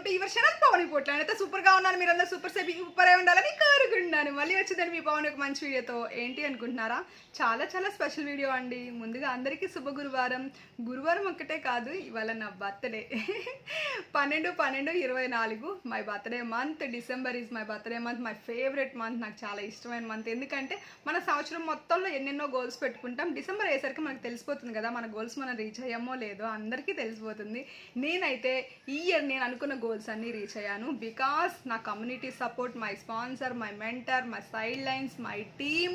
Welcome to your channel Pavan Potla? అయితే సూపర్గా ఉన్నాను మీరందరూ సూపర్ సేపీ సూపర్ ఉండాలని కోరుకుంటున్నాను. మళ్ళీ వచ్చిందండి మీ పవన్ ఒక మంచి వీడియోతో. ఏంటి అనుకుంటున్నారా? చాలా చాలా స్పెషల్ వీడియో అండి. ముందుగా అందరికీ శుభ గురువారం. గురువారం ఒక్కటే కాదు ఇవాళ నా బర్త్డే పన్నెండు పన్నెండు ఇరవై నాలుగు. My birthday month December is my birthday month my favourite month నాకు చాలా ఇష్టమైన మంత్ ఎందుకంటే మన సంవత్సరం మొత్తంలో ఎన్నెన్నో గోల్స్ పెట్టుకుంటాం. డిసెంబర్ అయ్యేసరికి మనకు తెలిసిపోతుంది కదా మన గోల్స్ మనం రీచ్ అయ్యామో లేదో అందరికీ తెలిసిపోతుంది. నేనైతే ఈ ఇయర్ నేను అనుకున్న గోల్స్ అన్నీ రీచ్ అయ్యాను. బికాస్ నా community support my sponsor my mentor my side lines my team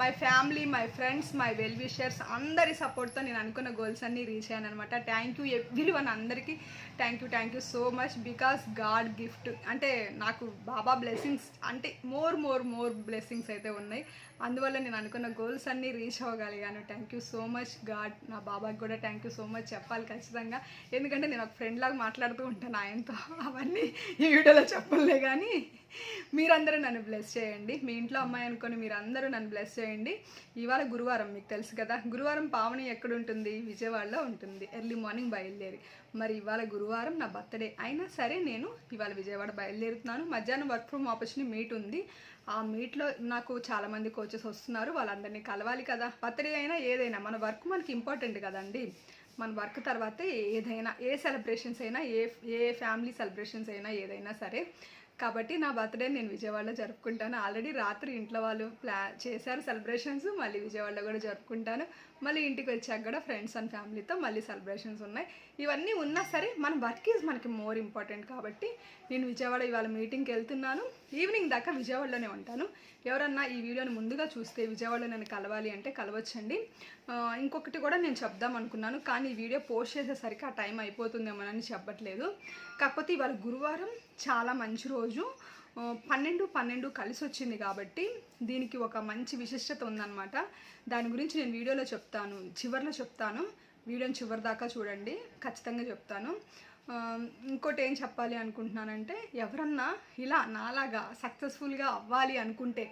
my family my friends my well wishers అందరి సపోర్ట్తో నేను అనుకున్న గోల్స్ అన్నీ రీచ్ అయ్యాను అనమాట థ్యాంక్ యూ ఎవ్రీ వన్ అందరికీ thank you thank you so much because God gift అంటే నాకు బాబా బ్లెస్సింగ్స్ అంటే మోర్ మోర్ మోర్ బ్లెస్సింగ్స్ అయితే ఉన్నాయి. అందువల్ల నేను అనుకున్న గోల్స్ అన్నీ reach అవ్వగలిగాను. Thank you so much God నా బాబాకి కూడా థ్యాంక్ యూ సో మచ్ చెప్పాలి ఖచ్చితంగా. ఎందుకంటే నేను ఒక ఫ్రెండ్ లాగా మాట్లాడుతూ ఉంటాను ఆయనతో. అవన్నీ ఈ వీడియోలో చెప్పలే కానీ మీరందరూ నన్ను బ్లెస్ చేయండి. మీ ఇంట్లో అమ్మాయి అనుకొని మీరందరూ నన్ను బ్లెస్ చేయండి. ఇవాళ గురువారం మీకు తెలుసు కదా గురువారం పావని ఎక్కడుంటుంది? విజయవాడలో ఉంటుంది. ఎర్లీ మార్నింగ్ బయలుదేరి. మరి ఇవాళ గురువారం నా బర్త్డే అయినా సరే నేను ఇవాళ విజయవాడ బయలుదేరుతున్నాను. మధ్యాహ్నం వర్క్ ఫ్రమ్ ఆపర్చునిటీ మీట్ ఉంది. ఆ మీట్లో నాకు చాలామంది కోచెస్ వస్తున్నారు. వాళ్ళందరినీ కలవాలి కదా. బర్త్డే అయినా ఏదైనా మన వర్క్ మనకి ఇంపార్టెంట్ కదండి. మన వర్క్ తర్వాతే ఏదైనా ఏ సెలబ్రేషన్స్ అయినా ఏ ఏ ఫ్యామిలీ సెలబ్రేషన్స్ అయినా ఏదైనా సరే. కాబట్టి నా బర్త్డే నేను విజయవాడలో జరుపుకుంటాను. ఆల్రెడీ రాత్రి ఇంట్లో వాళ్ళు ప్లా చేశారు సెలబ్రేషన్స్ మళ్ళీ విజయవాడలో కూడా జరుపుకుంటాను. మళ్ళీ ఇంటికి వచ్చాక కూడా ఫ్రెండ్స్ అండ్ ఫ్యామిలీతో మళ్ళీ సెలబ్రేషన్స్ ఉన్నాయి. ఇవన్నీ ఉన్నా సరే మన వర్క్ ఈజ్ మనకి మోర్ ఇంపార్టెంట్ కాబట్టి నేను విజయవాడ ఇవాళ మీటింగ్కి వెళ్తున్నాను. ఈవినింగ్ దాకా విజయవాడలోనే ఉంటాను. ఎవరన్నా ఈ వీడియోని ముందుగా చూస్తే విజయవాడలో నన్ను కలవాలి అంటే కలవచ్చండి. ఇంకొకటి కూడా నేను చెప్దాం అనుకున్నాను. కానీ ఈ వీడియో పోస్ట్ చేసేసరికి ఆ టైం అయిపోతుందేమోనని చెప్పట్లేదు. కాకపోతే ఇవాళ గురువారం చాలా మంచి రోజు. పన్నెండు పన్నెండు కలిసి వచ్చింది కాబట్టి దీనికి ఒక మంచి విశిష్టత ఉందన్నమాట. దాని గురించి నేను వీడియోలో చెప్తాను చివరిలో చెప్తాను. వీడియోని చివరి దాకా చూడండి ఖచ్చితంగా చెప్తాను. ఇంకోటి ఏం చెప్పాలి అనుకుంటున్నానంటే ఎవరన్నా ఇలా నాలాగా సక్సెస్ఫుల్గా అవ్వాలి అనుకుంటే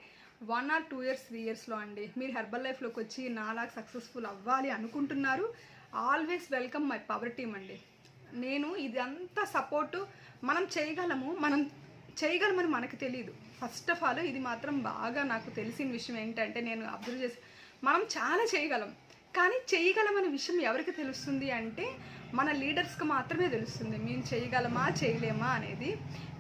one or two years three ఇయర్స్లో అండి మీరు హెర్బల్ లైఫ్లోకి వచ్చి నాలాగా సక్సెస్ఫుల్ అవ్వాలి అనుకుంటున్నారు always welcome my power team అండి. నేను ఇదంతా సపోర్టు మనం చేయగలము మనం చేయగలమని మనకు తెలియదు ఫస్ట్ ఆఫ్ ఆల్ ఇది మాత్రం బాగా నాకు తెలిసిన విషయం ఏంటంటే నేను అబ్జర్వ్ చేసి మనం చాలా చేయగలం. కానీ చేయగలమనే విషయం ఎవరికి తెలుస్తుంది అంటే మన లీడర్స్కి మాత్రమే తెలుస్తుంది మేము చేయగలమా చేయలేమా అనేది.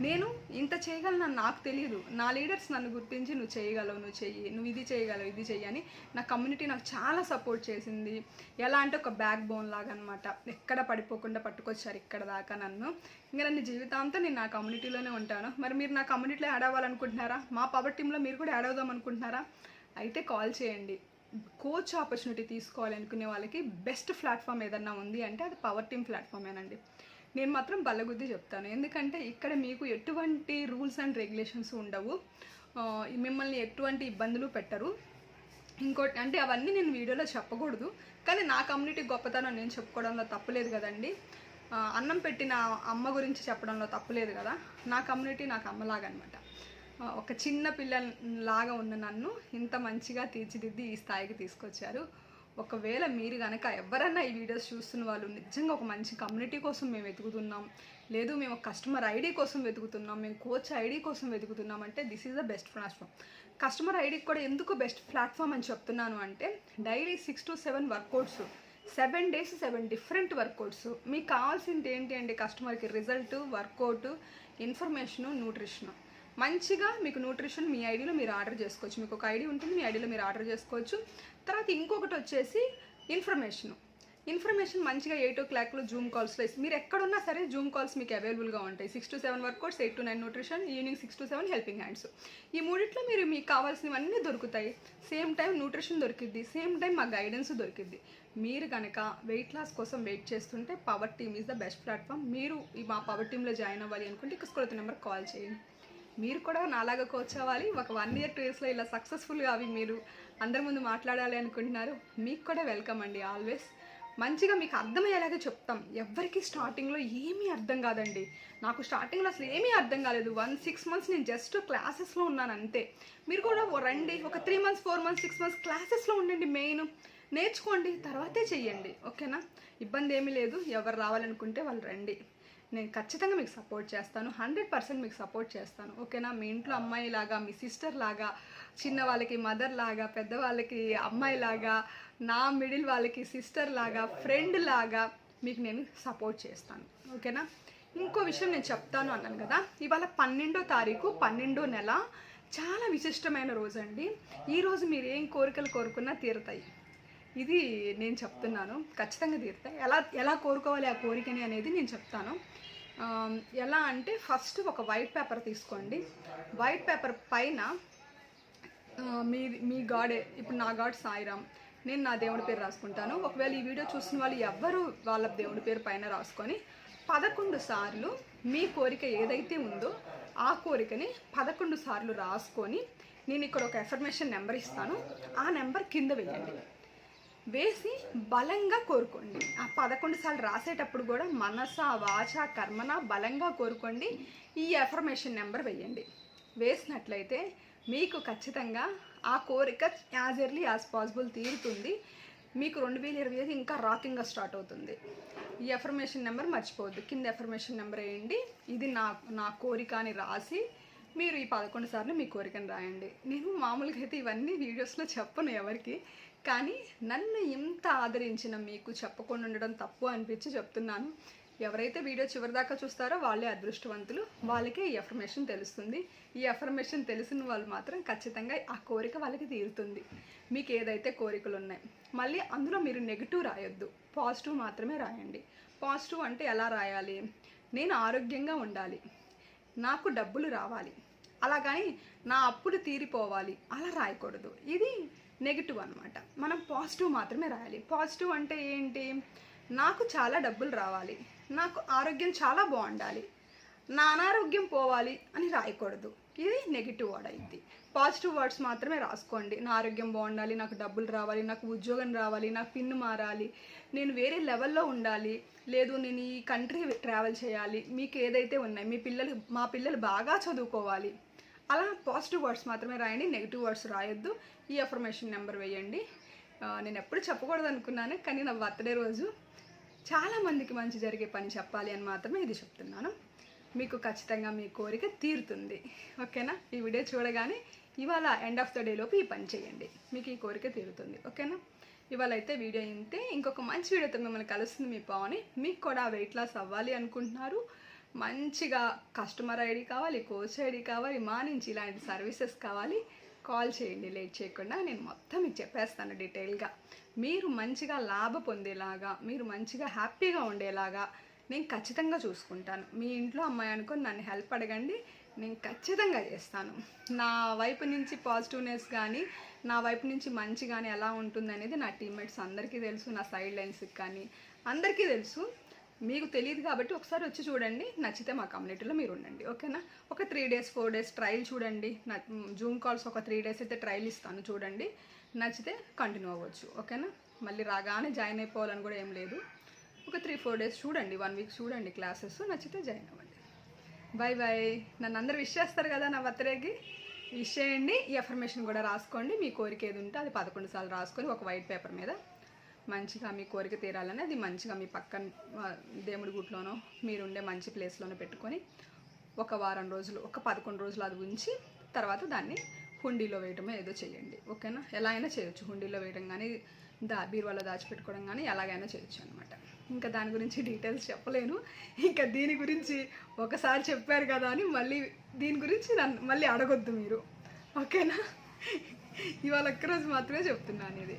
నేను ఇంత చేయగలను నాకు తెలియదు నా లీడర్స్ నన్ను గుర్తించి నువ్వు చేయగలవు నువ్వు చెయ్యి నువ్వు ఇది చేయగలవు ఇది చెయ్యి అని నా కమ్యూనిటీ నాకు చాలా సపోర్ట్ చేసింది. ఎలా అంటే ఒక బ్యాక్ బోన్ లాగా అనమాట ఎక్కడ పడిపోకుండా పట్టుకొచ్చారు ఇక్కడ దాకా నన్ను. ఇంకా నన్ను జీవితాంతం నేను నా కమ్యూనిటీలోనే ఉంటాను. మరి మీరు నా కమ్యూనిటీలో యాడ్ అవ్వాలనుకుంటున్నారా? మా పవర్ టీంలో మీరు కూడా యాడ్ అవుదాం అనుకుంటున్నారా అయితే కాల్ చేయండి. కోచ్ ఆపర్చునిటీ తీసుకోవాలనుకునే వాళ్ళకి బెస్ట్ ప్లాట్ఫామ్ ఏదన్నా ఉంది అంటే అది పవర్ టీమ్ ప్లాట్ఫామేనండి నేను మాత్రం బల్లగుద్ది చెప్తాను. ఎందుకంటే ఇక్కడ మీకు ఎటువంటి రూల్స్ అండ్ రెగ్యులేషన్స్ ఉండవు. మిమ్మల్ని ఎటువంటి ఇబ్బందులు పెట్టరు. ఇంకోటి అంటే అవన్నీ నేను వీడియోలో చెప్పకూడదు. కానీ నా కమ్యూనిటీ గొప్పతనం నేను చెప్పుకోవడంలో తప్పులేదు కదండి. అన్నం పెట్టిన అమ్మ గురించి చెప్పడంలో తప్పులేదు కదా. నా కమ్యూనిటీ నాకు అమ్మలాగా అనమాట ఒక చిన్న పిల్లలాగా ఉన్న నన్ను ఇంత మంచిగా తీర్చిదిద్ది ఈ స్థాయికి తీసుకొచ్చారు. ఒకవేళ మీరు కనుక ఎవరన్నా ఈ వీడియోస్ చూస్తున్న వాళ్ళు నిజంగా ఒక మంచి కమ్యూనిటీ కోసం మేము వెతుకుతున్నాం లేదు మేము కస్టమర్ ఐడి కోసం వెతుకుతున్నాం మేము కోచ్ ఐడి కోసం వెతుకుతున్నాం అంటే this is the best platform. Customer ఐడికి కూడా ఎందుకు బెస్ట్ ప్లాట్ఫామ్ అని చెప్తున్నాను అంటే daily six to seven workouts seven days seven different workouts. మీకు కావాల్సింది ఏంటి అంటే కస్టమర్కి రిజల్ట్ వర్కౌట్ ఇన్ఫర్మేషను న్యూట్రిషను. మంచిగా మీకు న్యూట్రిషన్ మీ ఐడిలో మీరు ఆర్డర్ చేసుకోవచ్చు. మీకు ఒక ఐడి ఉంటుంది మీ ఐడిలో మీరు ఆర్డర్ చేసుకోవచ్చు. తర్వాత ఇంకొకటి వచ్చేసి ఇన్ఫర్మేషన్ ఇన్ఫర్మేషన్ మంచిగా ఎయిట్ ఓ క్లాక్లో జూమ్ కాల్స్లో ఇస్తే మీరు ఎక్కడున్నా సరే జూమ్ కాల్స్ మీకు అవైలబుల్గా ఉంటాయి. Six to seven workouts eight to nine nutrition evening six to seven helping hands ఈ మూడిట్లో మీరు మీకు కావాల్సినవన్నీ దొరుకుతాయి. సేమ్ టైం న్యూట్రిషన్ దొరికిద్ది సేమ్ టైం మా గైడెన్స్ దొరికిద్ది. మీరు కనుక వెయిట్ లాస్ కోసం వెయిట్ చేస్తుంటే power team is the best platform మీరు మా పవర్ టీంలో జాయిన్ అవ్వాలి అనుకుంటే ఇక్కడ స్కూల్ నెంబర్ కాల్ చేయండి. మీరు కూడా నాలాగా కోచ్ అవ్వాలి. ఒక వన్ ఇయర్ టూ ఇయర్స్లో ఇలా సక్సెస్ఫుల్గా అవి మీరు అందరి ముందు మాట్లాడాలి అనుకుంటున్నారు. మీకు కూడా వెల్కమ్ అండి ఆల్వేస్ మంచిగా మీకు అర్థమయ్యేలాగా చెప్తాం. ఎవరికి స్టార్టింగ్లో ఏమీ అర్థం కాదండి. నాకు స్టార్టింగ్లో అసలు ఏమీ అర్థం కాలేదు. వన్ సిక్స్ మంత్స్ నేను జస్ట్ క్లాసెస్లో ఉన్నాను అంతే. మీరు కూడా రండి. ఒక three months four months six months క్లాసెస్లో ఉండండి మెయిన్ నేర్చుకోండి. తర్వాతే చెయ్యండి. ఓకేనా ఇబ్బంది ఏమీ లేదు. ఎవరు రావాలనుకుంటే వాళ్ళు రండి. నేను ఖచ్చితంగా మీకు సపోర్ట్ చేస్తాను. హండ్రెడ్ పర్సెంట్ మీకు సపోర్ట్ చేస్తాను. ఓకేనా? మీ ఇంట్లో అమ్మాయి లాగా మీ సిస్టర్ లాగా చిన్న వాళ్ళకి మదర్ లాగా పెద్దవాళ్ళకి అమ్మాయి లాగా నా మిడిల్ వాళ్ళకి సిస్టర్ లాగా ఫ్రెండ్ లాగా మీకు నేను సపోర్ట్ చేస్తాను. ఓకేనా? ఇంకో విషయం నేను చెప్తాను అన్నాను కదా ఇవాళ పన్నెండో తారీఖు పన్నెండో నెల. చాలా విశిష్టమైన రోజు అండి ఈరోజు మీరు ఏం కోరికలు కోరుకున్నా తీరుతాయి. ఇది నేను చెప్తున్నాను. ఖచ్చితంగా తీరుతాయి. ఎలా ఎలా కోరుకోవాలి ఆ కోరికని అనేది నేను చెప్తాను. ఎలా అంటే ఫస్ట్ ఒక వైట్ పేపర్ తీసుకోండి. వైట్ పేపర్ పైన మీ మీ గాడే ఇప్పుడు నా గాడ్ సాయిరామ్. నేను నా దేవుడి పేరు రాసుకుంటాను. ఒకవేళ ఈ వీడియో చూసిన వాళ్ళు ఎవ్వరు వాళ్ళ దేవుడి పేరు పైన రాసుకొని పదకొండు సార్లు మీ కోరిక ఏదైతే ఉందో ఆ కోరికని పదకొండు సార్లు రాసుకొని నేను ఇక్కడ ఒక ఎఫర్మేషన్ నెంబర్ ఇస్తాను. ఆ నెంబర్ కింద వేయండి. వేసి బలంగా కోరుకోండి. ఆ పదకొండు సార్లు రాసేటప్పుడు కూడా మనస వాచ కర్మన బలంగా కోరుకోండి. ఈ ఎఫర్మేషన్ నెంబర్ వేయండి వేసినట్లయితే మీకు ఖచ్చితంగా ఆ కోరిక యాజ్ ఎర్లీ యాజ్ పాసిబుల్ తీరుతుంది. మీకు రెండు వేల ఇరవై ఐదు ఇంకా రాకింగ్గా స్టార్ట్ అవుతుంది. ఈ ఎఫర్మేషన్ నెంబర్ మర్చిపోవద్దు. కింద ఎఫర్మేషన్ నెంబర్ వేయండి. ఇది నా నా కోరిక అని రాసి మీరు ఈ పదకొండు సార్లు మీ కోరికను రాయండి. నేను మామూలుగా అయితే ఇవన్నీ వీడియోస్లో చెప్పను ఎవరికి. కానీ నన్ను ఇంత ఆదరించిన మీకు చెప్పకుండా ఉండడం తప్పు అనిపించి చెప్తున్నాను. ఎవరైతే వీడియో చివరి దాకా చూస్తారో వాళ్ళే అదృష్టవంతులు. వాళ్ళకే ఈ ఎఫర్మేషన్ తెలుస్తుంది. ఈ ఎఫర్మేషన్ తెలిసిన వాళ్ళు మాత్రం ఖచ్చితంగా ఆ కోరిక వాళ్ళకి తీరుతుంది. మీకు ఏదైతే కోరికలు ఉన్నాయి మళ్ళీ అందులో మీరు నెగిటివ్ రాయొద్దు. పాజిటివ్ మాత్రమే రాయండి. పాజిటివ్ అంటే ఎలా రాయాలి? నేను ఆరోగ్యంగా ఉండాలి. నాకు డబ్బులు రావాలి. అలా కానీ నా అప్పులు తీరిపోవాలి. అలా రాయకూడదు. ఇది నెగిటివ్ అనమాట మనం పాజిటివ్ మాత్రమే రాయాలి. పాజిటివ్ అంటే ఏంటి? నాకు చాలా డబ్బులు రావాలి. నాకు ఆరోగ్యం చాలా బాగుండాలి. నా అనారోగ్యం పోవాలి అని రాయకూడదు. ఇది నెగిటివ్ వర్డ్ అయింది పాజిటివ్ వర్డ్స్ మాత్రమే రాసుకోండి. నా ఆరోగ్యం బాగుండాలి నాకు డబ్బులు రావాలి నాకు ఉద్యోగం రావాలి నాకు పిన్ను మారాలి నేను వేరే లెవెల్లో ఉండాలి లేదు నేను ఈ కంట్రీ ట్రావెల్ చేయాలి మీకు ఏదైతే ఉన్నాయి మీ పిల్లలు మా పిల్లలు బాగా చదువుకోవాలి అలా పాజిటివ్ వర్డ్స్ మాత్రమే రాయండి నెగిటివ్ వర్డ్స్ రాయొద్దు. ఈ అఫర్మేషన్ నెంబర్ వేయండి. నేను ఎప్పుడు చెప్పకూడదు అనుకున్నాను కానీ నా బర్త్డే రోజు చాలా మందికి మంచి జరిగే పని చెప్పాలి అని మాత్రమే ఇది చెప్తున్నాను. మీకు ఖచ్చితంగా మీ కోరిక తీరుతుంది. ఓకేనా? ఈ వీడియో చూడగానే ఇవాళ ఎండ్ ఆఫ్ ద డే లోపు ఈ పని చేయండి. మీకు ఈ కోరిక తీరుతుంది. ఓకేనా? ఇవాళ అయితే వీడియో ఇంతే. ఇంకొక మంచి వీడియోతో మిమ్మల్ని కలుస్తుంది మీ పావని. మీకు కూడా వెయిట్ లాస్ అవ్వాలి అనుకుంటున్నారు. మంచిగా కస్టమర్ ఐడి కావాలి కోచ్ ఐడి కావాలి మా నుంచి ఇలాంటి సర్వీసెస్ కావాలి కాల్ చేయండి లేట్ చేయకుండా నేను మొత్తం మీకు చెప్పేస్తాను డీటెయిల్గా మీరు మంచిగా లాభ పొందేలాగా మీరు మంచిగా హ్యాపీగా ఉండేలాగా నేను ఖచ్చితంగా చూసుకుంటాను. మీ ఇంట్లో అమ్మాయి అనుకొని నన్ను హెల్ప్ అడగండి నేను ఖచ్చితంగా చేస్తాను. నా వైపు నుంచి పాజిటివ్నెస్ కానీ నా వైపు నుంచి మంచి కానీ ఎలా ఉంటుంది అనేది నా టీమ్మేట్స్ అందరికీ తెలుసు నా సైడ్ లైన్స్కి కానీ అందరికీ తెలుసు. మీకు తెలియదు కాబట్టి ఒకసారి వచ్చి చూడండి. నచ్చితే మా కమ్యూనిటీలో మీరు ఉండండి. ఓకేనా? ఒక three days four days trial చూడండి. జూమ్ కాల్స్ ఒక త్రీ డేస్ అయితే ట్రయల్ ఇస్తాను చూడండి. నచ్చితే కంటిన్యూ అవ్వచ్చు. ఓకేనా? మళ్ళీ రాగానే జాయిన్ అయిపోవాలని కూడా ఏం లేదు. ఒక త్రీ ఫోర్ డేస్ చూడండి. వన్ వీక్ చూడండి క్లాసెస్ నచ్చితే జాయిన్ అవ్వండి. బాయ్ బాయ్ నన్ను అందరు విష్ చేస్తారు కదా నా బర్త్డేకి? విష్ చేయండి. ఈ అఫర్మేషన్ కూడా రాసుకోండి. మీ కోరిక ఏది ఉంటే అది పదకొండు సార్లు రాసుకొని ఒక వైట్ పేపర్ మీద మంచిగా మీ కోరిక తీరాలని అది మంచిగా మీ పక్కన దేవుడి గుట్లోనో మీరు ఉండే మంచి ప్లేస్లోనో పెట్టుకొని ఒక వారం రోజులు ఒక పదకొండు రోజులు అది ఉంచి తర్వాత దాన్ని హుండీలో వేయటమో ఏదో చేయండి. ఓకేనా? ఎలా అయినా చేయొచ్చు. హుండీలో వేయడం కానీ దా బీరువాలో దాచిపెట్టుకోవడం కానీ ఎలాగైనా చేయొచ్చు అనమాట ఇంకా దాని గురించి డీటెయిల్స్ చెప్పలేను. ఇంకా దీని గురించి ఒకసారి చెప్పారు కదా అని మళ్ళీ దీని గురించి నన్ను మళ్ళీ అడగొద్దు మీరు. ఓకేనా? ఇవాళ ఒక్కరోజు మాత్రమే చెప్తున్నాను ఇది.